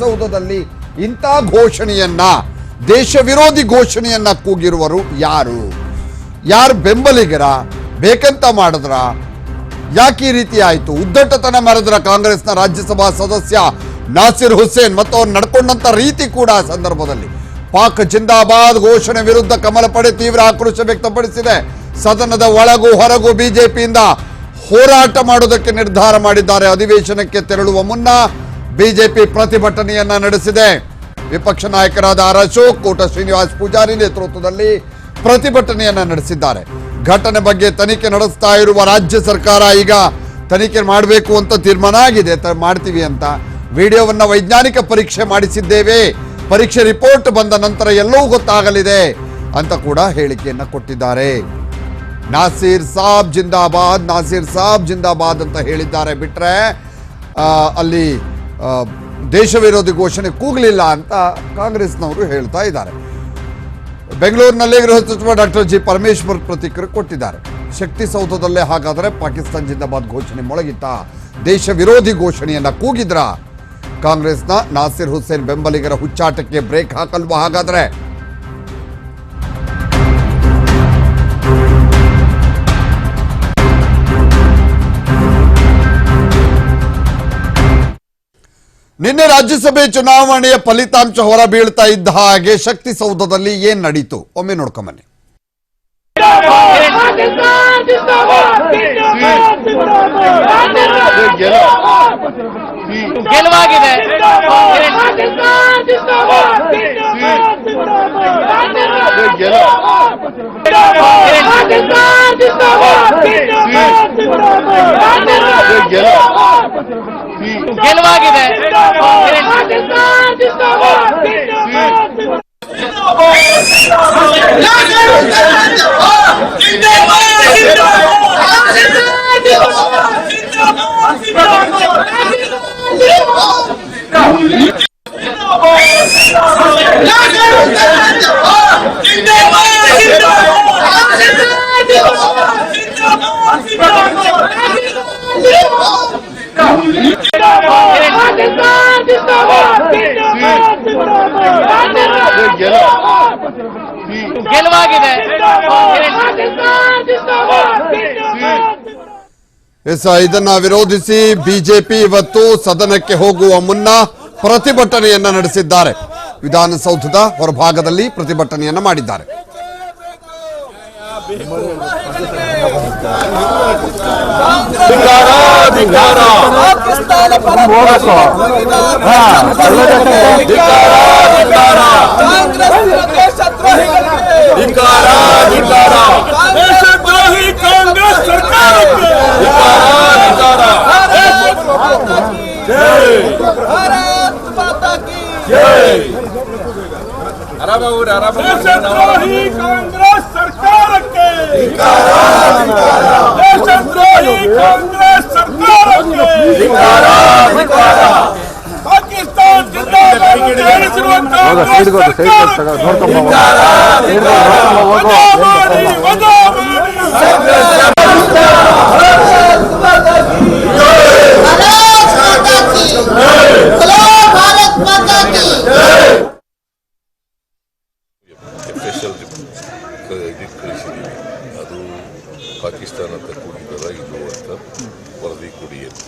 ವಿಧಾನಸೌಧದಲ್ಲಿ ಇಂಥ ಘೋಷಣೆಯನ್ನ, ದೇಶ ವಿರೋಧಿ ಘೋಷಣೆಯನ್ನ ಕೂಗಿರುವರು ಯಾರು? ಯಾರು ಬೆಂಬಲಿಗರ? ಬೇಕಂತ ಮಾಡಿದ್ರ? ಯಾಕೆ ಈ ರೀತಿ ಆಯಿತು? ಉದ್ದಟತನ ಮರೆದ್ರ ಕಾಂಗ್ರೆಸ್ನ ರಾಜ್ಯಸಭಾ ಸದಸ್ಯ ನಾಸಿರ್ ಹುಸೇನ್ ಮತ್ತು ಅವ್ರು ನಡ್ಕೊಂಡಂತ ರೀತಿ ಕೂಡ ಆ ಸಂದರ್ಭದಲ್ಲಿ. ಪಾಕ್ ಜಿಂದಾಬಾದ್ ಘೋಷಣೆ ವಿರುದ್ಧ ಕಮಲ ಪಡೆ ತೀವ್ರ ಆಕ್ರೋಶ ವ್ಯಕ್ತಪಡಿಸಿದೆ. ಸದನದ ಒಳಗೂ ಹೊರಗೂ ಬಿಜೆಪಿಯಿಂದ ಹೋರಾಟ ಮಾಡೋದಕ್ಕೆ ನಿರ್ಧಾರ ಮಾಡಿದ್ದಾರೆ. ಅಧಿವೇಶನಕ್ಕೆ ತೆರಳುವ ಮುನ್ನ ಬಿಜೆಪಿ ಪ್ರತಿಭಟನೆಯನ್ನ ನಡೆಸಿದೆ. ವಿಪಕ್ಷ ನಾಯಕರಾದ ಆರ್ ಅಶೋಕ್, ಕೋಟ ಶ್ರೀನಿವಾಸ್ ಪೂಜಾರಿ ನೇತೃತ್ವದಲ್ಲಿ ಪ್ರತಿಭಟನೆಯನ್ನ ನಡೆಸಿದ್ದಾರೆ. ಘಟನೆ ಬಗ್ಗೆ ತನಿಖೆ ನಡೆಸ್ತಾ ಇರುವ ರಾಜ್ಯ ಸರ್ಕಾರ ಈಗ ತನಿಖೆ ಮಾಡಬೇಕು ಅಂತ ತೀರ್ಮಾನ ಆಗಿದೆ. ಮಾಡ್ತೀವಿ ಅಂತ ವಿಡಿಯೋವನ್ನ ವೈಜ್ಞಾನಿಕ ಪರೀಕ್ಷೆ ಮಾಡಿಸಿದ್ದೇವೆ. ಪರೀಕ್ಷೆ ರಿಪೋರ್ಟ್ ಬಂದ ನಂತರ ಎಲ್ಲವೂ ಗೊತ್ತಾಗಲಿದೆ ಅಂತ ಕೂಡ ಹೇಳಿಕೆಯನ್ನ ಕೊಟ್ಟಿದ್ದಾರೆ. ನಾಸೀರ್ ಸಾಬ್ ಜಿಂದಾಬಾದ್, ನಾಸೀರ್ ಸಾಬ್ ಜಿಂದಾಬಾದ್ ಅಂತ ಹೇಳಿದ್ದಾರೆ ಬಿಟ್ರೆ ಅಲ್ಲಿ ದೇಶ ವಿರೋಧಿ ಘೋಷಣೆ ಕೂಗಲಿಲ್ಲ ಅಂತ ಕಾಂಗ್ರೆಸ್ನವರು ಹೇಳ್ತಾ ಇದ್ದಾರೆ. ಬೆಂಗಳೂರಿನಲ್ಲಿ ಗೃಹ ಸಚಿವ ಡಾಕ್ಟರ್ ಜಿ ಪರಮೇಶ್ವರ್ ಪ್ರತಿಕ್ರಿಯೆ ಕೊಟ್ಟಿದ್ದಾರೆ. ಶಕ್ತಿ ಸೌಧದಲ್ಲೇ ಹಾಗಾದರೆ ಪಾಕಿಸ್ತಾನ ಜಿಂದಾಬಾದ್ ಘೋಷಣೆ ಮೊಳಗಿತ್ತ. ದೇಶ ವಿರೋಧಿ ಘೋಷಣೆಯನ್ನು ಕೂಗಿದ್ರ? ಕಾಂಗ್ರೆಸ್ನ ನಾಸಿರ್ ಹುಸೇನ್ ಬೆಂಬಲಿಗರ ಹುಚ್ಚಾಟಕ್ಕೆ ಬ್ರೇಕ್ ಹಾಕಲ್ವ ಹಾಗಾದ್ರೆ? ನಿನ್ನೆ ರಾಜ್ಯಸಭೆ ಚುನಾವಣೆಯ ಫಲಿತಾಂಶ ಹೊರಬೀಳ್ತಾ ಇದ್ದ ಹಾಗೆ ಶಕ್ತಿ ಸೌಧದಲ್ಲಿ ಏನ್ ನಡೀತು? ಒಮ್ಮೆ ನೋಡ್ಕೊಂಬನ್ನಿ ಗೆಲುವಾಗಿದೆ. ಗೆಲುವಾಗಿದೆ Oh! ಗೆಲುವಾಗಿದೆ ಎಸ್, ಇದನ್ನ ವಿರೋಧಿಸಿ ಬಿಜೆಪಿ ಇವತ್ತು ಸದನಕ್ಕೆ ಹೋಗುವ ಮುನ್ನ ಪ್ರತಿಭಟನೆಯನ್ನ ನಡೆಸಿದ್ದಾರೆ. ವಿಧಾನಸೌಧದ ಹೊರಭಾಗದಲ್ಲಿ ಪ್ರತಿಭಟನೆಯನ್ನ ಮಾಡಿದ್ದಾರೆ. ಪಾಕಿಸ್ತಾನ ಪರ ದೇಶದ್ರೋಹಿ ಕಾಂಗ್ರೆಸ್ ಸರ್ಕಾರಕ್ಕೆ ಭಾರತ್ ಮಾತಾ ಕಿ ದೇಶದ್ರೋಹಿ ಕಾಂಗ್ರೆಸ್ ಸರ್ಕಾರಕ್ಕೆ ದೇಶದ್ರೋಹಿ ಕಾಂಗ್ರೆಸ್ ಸರ್ಕಾರಕ್ಕೆ ಪಾಕಿಸ್ತಾನ ಜಿಂದಾಬಾದ್ ಅಂತ ಹೇಳಿಸಿರುವ ಕಾಂಗ್ರೆಸ್ ಸರ್ಕಾರಕ್ಕೆ ವಜಾ कांग्रेस सरकार पाकिस्तान ಪಾಕಿಸ್ತಾನದ ಅಂತ ಇದು ಅಂತ ವರದಿ ಕೊಡಿ ಅಂತ.